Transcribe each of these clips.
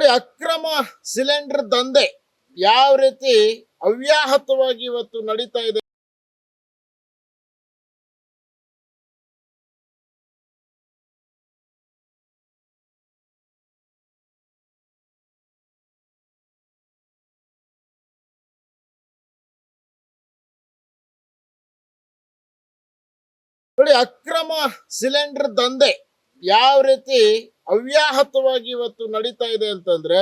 ನೋಡಿ, ಅಕ್ರಮ ಸಿಲಿಂಡರ್ ದಂಧೆ ಯಾವ ರೀತಿ ಅವ್ಯಾಹತವಾಗಿ ಇವತ್ತು ನಡೀತಾ ಇದೆ. ಅಕ್ರಮ ಸಿಲಿಂಡರ್ ದಂಧೆ ಯಾವ ರೀತಿ ಅವ್ಯಾಹತವಾಗಿ ಇವತ್ತು ನಡೀತಾ ಇದೆ ಅಂತಂದ್ರೆ,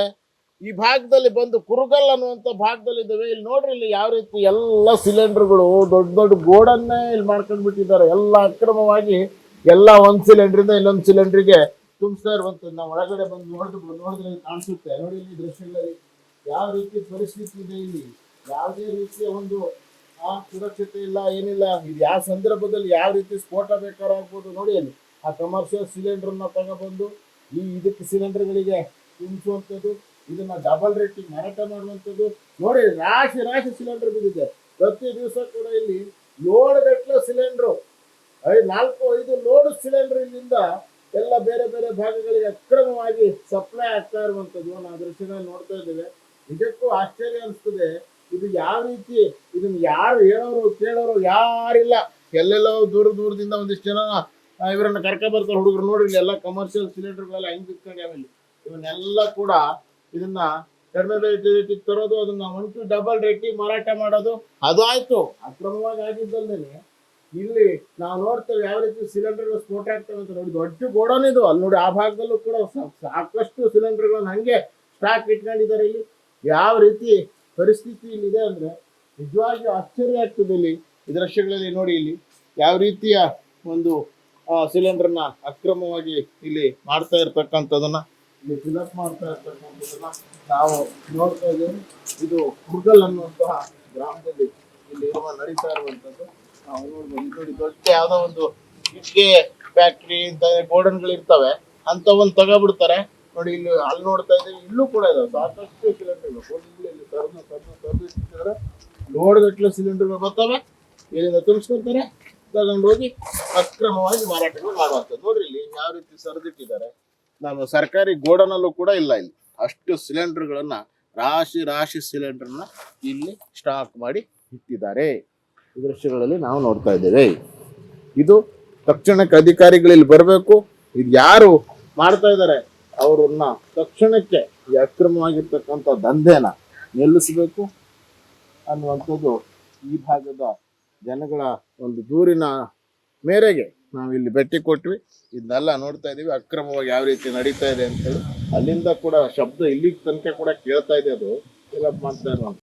ಈ ಭಾಗದಲ್ಲಿ ಬಂದು ಕುರುಗಲ್ ಅನ್ನುವಂತ ಭಾಗದಲ್ಲಿ ಇದಾವೆ ಇಲ್ಲಿ ನೋಡ್ರಿ, ಇಲ್ಲಿ ಯಾವ ರೀತಿ ಎಲ್ಲ ಸಿಲಿಂಡರ್ಗಳು ದೊಡ್ಡ ದೊಡ್ಡ ಗೋಡನ್ನೇ ಇಲ್ಲಿ ಮಾಡ್ಕೊಂಡ್ ಬಿಟ್ಟಿದ್ದಾರೆ. ಎಲ್ಲ ಅಕ್ರಮವಾಗಿ ಎಲ್ಲ ಒಂದು ಸಿಲಿಂಡ್ರಿಂದ ಇನ್ನೊಂದು ಸಿಲಿಂಡರ್ಗೆ ತುಂಬಿಸ್ತಾ ಇರುವಂಥದ್ದು. ನಾವು ಒಳಗಡೆ ಬಂದು ನೋಡಿದ್ರು ನೋಡಿದ್ರೆ ಕಾಣಿಸುತ್ತೆ. ನೋಡಿ ಇಲ್ಲಿ ದೃಶ್ಯಗಳಲ್ಲಿ ಯಾವ ರೀತಿ ಪರಿಸ್ಥಿತಿ ಇದೆ ಇಲ್ಲಿ. ಯಾವುದೇ ರೀತಿಯ ಒಂದು, ಆ, ಸುರಕ್ಷತೆ ಇಲ್ಲ, ಏನಿಲ್ಲ. ಇದು ಯಾವ ಸಂದರ್ಭದಲ್ಲಿ ಯಾವ ರೀತಿ ಸ್ಫೋಟ ಬೇಕಾರಾಗ್ಬೋದು ನೋಡಿ ಆ ಕಮರ್ಷಿಯಲ್ ಸಿಲಿಂಡರ್ನ ತಗೊಬಂದು ಈ ಇದಕ್ಕೆ ಸಿಲಿಂಡರ್ಗಳಿಗೆ ತುಂಬಿಸುವಂಥದ್ದು, ಇದನ್ನ ಡಬಲ್ ರೇಟಿಂಗ್ ಮಾರಾಟ ಮಾಡುವಂಥದ್ದು, ನೋಡಿ ರಾಶಿ ರಾಶಿ ಸಿಲಿಂಡರ್ ಬಿದ್ದಿದೆ. ಪ್ರತಿ ದಿವಸ ಕೂಡ ಇಲ್ಲಿ ಲೋಡ್ ಗಟ್ಟಲೆ ಸಿಲಿಂಡ್ರು ಐದು ನಾಲ್ಕು, ಐದು ಲೋಡ್ ಸಿಲಿಂಡರ್ ಇಲ್ಲಿಂದ ಎಲ್ಲ ಬೇರೆ ಬೇರೆ ಭಾಗಗಳಿಗೆ ಅಕ್ರಮವಾಗಿ ಸಪ್ಲೈ ಆಗ್ತಾ ಇರುವಂಥದ್ದು ನಾವು ದೃಶ್ಯದಲ್ಲಿ ನೋಡ್ತಾ ಇದ್ದೇವೆ. ನಿಜಕ್ಕೂ ಆಶ್ಚರ್ಯ ಅನಿಸ್ತದೆ, ಇದು ಯಾವ ರೀತಿ ಇದನ್ನ ಯಾರು ಹೇಳೋರು ಕೇಳೋರು ಯಾರಿಲ್ಲ. ಎಲ್ಲೆಲ್ಲೋ ದೂರ ದೂರದಿಂದ ಒಂದಿಷ್ಟು ಜನ ಇವರನ್ನ ಕರ್ಕ ಬರ್ತಾರೆ ಹುಡುಗರು ನೋಡಿ ಇಲ್ಲಿ ಎಲ್ಲ ಕಮರ್ಷಿಯಲ್ ಸಿಲಿಂಡರ್ಗಳೆಲ್ಲ ಹೆಂಗ್ ಬಿತ್ಕೊಂಡ್ಯಾವ ಆಮೇಲೆ. ಇವನ್ನೆಲ್ಲ ಕೂಡ ಇದನ್ನ ಕಡಿಮೆ ರೇಟ್ ತರೋದು ಅದನ್ನ ಒನ್ ಟು ಡಬಲ್ ರೇಟಿಗೆ ಮಾರಾಟ ಮಾಡೋದು. ಅದು ಆಯ್ತು. ಅಕ್ರಮವಾಗಿ ಆಗಿದ್ದಲ್ದೇನೆ ಇಲ್ಲಿ ನಾವು ನೋಡ್ತೇವೆ ಯಾವ ರೀತಿ ಸಿಲಿಂಡರ್ ಸ್ಫೋಟ ಆಗ್ತವೆ ಅಂತ ನೋಡಿ. ದೊಡ್ಡ ಗೋಡನ್ ಇದು. ಅಲ್ಲಿ ನೋಡಿ ಆ ಭಾಗದಲ್ಲೂ ಕೂಡ ಸಾಕಷ್ಟು ಸಿಲಿಂಡರ್ಗಳನ್ನ ಹಂಗೆ ಸ್ಟಾಕ್ ಇಟ್ಕೊಂಡಿದ್ದಾರೆ ಇಲ್ಲಿ. ಯಾವ ರೀತಿ ಪರಿಸ್ಥಿತಿ ಇಲ್ಲಿದೆ ಅಂದ್ರೆ ನಿಜವಾಗಿಯೂ ಆಶ್ಚರ್ಯ ಆಗ್ತದೆ ಇಲ್ಲಿ. ಈ ದೃಶ್ಯಗಳಲ್ಲಿ ನೋಡಿ ಇಲ್ಲಿ ಯಾವ ರೀತಿಯ ಒಂದು ಸಿಲಿಂಡರ್ನ ಅಕ್ರಮವಾಗಿ ಇಲ್ಲಿ ಮಾಡ್ತಾ ಇರ್ತಕ್ಕಂಥದನ್ನ ಇಲ್ಲಿ ಫಿಲಪ್ ಮಾಡ್ತಾ ಇರ್ತಕ್ಕಂಥದನ್ನ ನಾವು ನೋಡ್ತಾ ಇದ್ದೇವೆ. ಇದು ಕುರ್ಗಲ್ ಅನ್ನುವಂತಹ ಗ್ರಾಮದಲ್ಲಿ ಇಲ್ಲಿ ಇರುವ ನಡೀತಾ ಇರುವಂತದ್ದು ನಾವು ನೋಡ್ಬೋದು ನೋಡಿ, ದೊಡ್ಡ ಯಾವ್ದೋ ಒಂದು ಇಟ್ಟಿಗೆ ಫ್ಯಾಕ್ಟ್ರಿ ಇಂತ ಗೋಡನ್ಗಳು ಇರ್ತವೆ. ಅಂತವನ್ನ ತಗೊಬಿಡ್ತಾರೆ. ನೋಡಿ, ಇಲ್ಲಿ ಅಲ್ಲಿ ನೋಡ್ತಾ ಇದ್ದೀವಿ. ಇಲ್ಲೂ ಕೂಡ ಇದಾವೆ ಸಾಕಷ್ಟು ಸಿಲಿಂಡರ್ಗಳು ಇಟ್ಟಿದ್ದಾರೆ. ಲೋಡ್ ಗಟ್ಟಲೆ ಸಿಲಿಂಡರ್ಗಳು ಬರ್ತವೆ. ಇಲ್ಲಿಂದ ತುಂಬಿಸ್ಕೊಳ್ತಾರೆ ತಗೊಂಡು ಹೋಗಿ ಅಕ್ರಮವಾಗಿ ಮಾರಾಟಗಳು ಮಾಡುವಂಥದ್ದು. ನೋಡ್ರಿ ಇಲ್ಲಿ ಯಾವ ರೀತಿ ಸರಿದಿಟ್ಟಿದ್ದಾರೆ. ನಾನು ಸರ್ಕಾರಿ ಗೋಡನಲ್ಲೂ ಕೂಡ ಇಲ್ಲ ಇಲ್ಲಿ. ಅಷ್ಟು ಸಿಲಿಂಡರ್ಗಳನ್ನ, ರಾಶಿ ರಾಶಿ ಸಿಲಿಂಡರ್ನ ಇಲ್ಲಿ ಸ್ಟಾಕ್ ಮಾಡಿ ಇಟ್ಟಿದ್ದಾರೆ. ಈ ದೃಶ್ಯಗಳಲ್ಲಿ ನಾವು ನೋಡ್ತಾ ಇದ್ದೇವೆ. ಇದು ತಕ್ಷಣಕ್ಕೆ ಅಧಿಕಾರಿಗಳು ಇಲ್ಲಿ ಬರಬೇಕು. ಇದು ಯಾರು ಮಾಡ್ತಾ ಇದ್ದಾರೆ? ಅವರನ್ನ ತಕ್ಷಣಕ್ಕೆ ಈ ಅಕ್ರಮವಾಗಿರ್ತಕ್ಕಂಥ ದಂಧೆನ ನಿಲ್ಲಿಸಬೇಕು ಅನ್ನುವಂಥದ್ದು ಈ ಭಾಗದ ಜನಗಳ ಒಂದು ದೂರಿನ ಮೇರೆಗೆ ನಾವು ಇಲ್ಲಿ ಭೇಟಿ ಕೊಟ್ವಿ. ಇದನ್ನೆಲ್ಲ ನೋಡ್ತಾ ಇದೀವಿ. ಅಕ್ರಮವಾಗಿ ಯಾವ ರೀತಿ ನಡೀತಾ ಇದೆ ಅಂತೇಳಿ ಅಲ್ಲಿಂದ ಕೂಡ ಶಬ್ದ ಇಲ್ಲಿಗೆ ತನಕ ಕೂಡ ಕೇಳ್ತಾ ಇದೆ ಅದು. ಮಾಡ್ತಾ ಇರುವಂತ